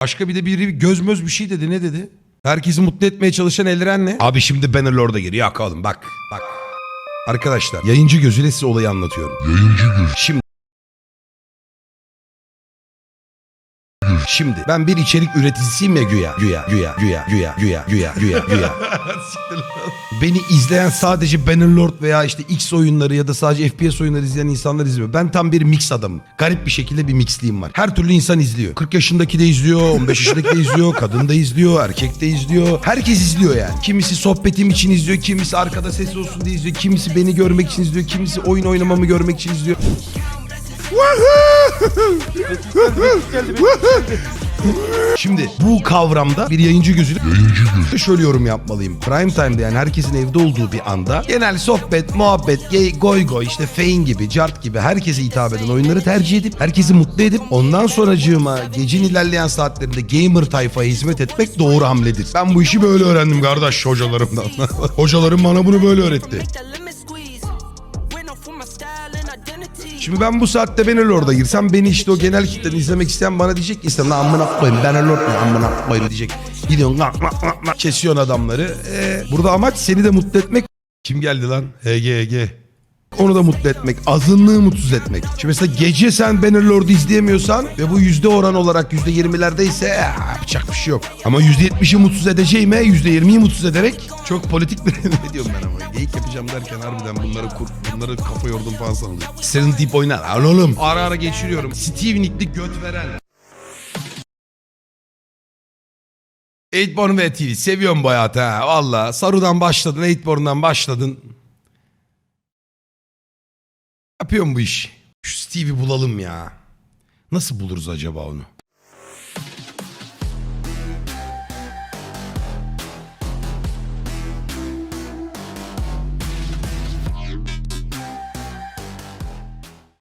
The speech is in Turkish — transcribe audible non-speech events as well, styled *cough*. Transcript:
Başka bir de biri gözmöz bir şey dedi. Ne dedi? Herkesi mutlu etmeye çalışan Elren'le. Abi şimdi Bannerlord'a giriyor. Yak oğlum bak. Bak. Arkadaşlar yayıncı gözüyle size olayı anlatıyorum. Yayıncı göz. Şimdi Şimdi ben bir içerik üreticisiyim ya güya. Güya, güya, güya, güya, güya, güya, güya, güya. *laughs* Beni izleyen sadece Bannerlord veya işte X oyunları ya da sadece FPS oyunları izleyen insanlar izliyor. Ben tam bir mix adamım. Garip bir şekilde bir mixliğim var. Her türlü insan izliyor. 40 yaşındaki de izliyor, 15 yaşındaki de izliyor, kadın da izliyor, erkek de izliyor. Herkes izliyor yani. Kimisi sohbetim için izliyor, kimisi arkada ses olsun diye izliyor, kimisi beni görmek için izliyor, kimisi oyun oynamamı görmek için izliyor. Şimdi bu kavramda bir yayıncı gözüyle şöyle yorum yapmalıyım. Prime time'da yani herkesin evde olduğu bir anda genel sohbet, muhabbet, gay, goy goy işte fein gibi, cart gibi herkese hitap eden oyunları tercih edip herkesi mutlu edip ondan sonracığıma gecenin ilerleyen saatlerinde gamer tayfaya hizmet etmek doğru hamledir. Ben bu işi böyle öğrendim kardeş hocalarımdan. *laughs* Hocalarım bana bunu böyle öğretti. Şimdi ben bu saatte Bannerlord'a girsem beni işte o genel kitlenin izlemek isteyen bana diyecek ki lan amına koyayım Bannerlord ne amına koyayım diyecek. Gidiyorsun lak lak lak lak kesiyorsun adamları. Ee, burada amaç seni de mutlu etmek. Kim geldi lan? HG HG. Onu da mutlu etmek. Azınlığı mutsuz etmek. Şimdi mesela gece sen Bannerlord'u izleyemiyorsan ve bu yüzde oran olarak yüzde yirmilerdeyse eh, yapacak bir şey yok. Ama yüzde yetmişi mutsuz edeceğime yüzde yirmiyi mutsuz ederek çok politik bir *laughs* ne diyorum ben ama. Geyik yapacağım derken harbiden bunları kur, bunları kafa yordum falan sanılıyor. Senin tip oynar. Lan oğlum. Ara ara geçiriyorum. Steve Nick'li göt veren. 8born ve TV seviyorum bu hayatı ha valla. Saru'dan başladın 8born'dan başladın. Yapıyorum bu iş. Şu Steve'i bulalım ya. Nasıl buluruz acaba onu?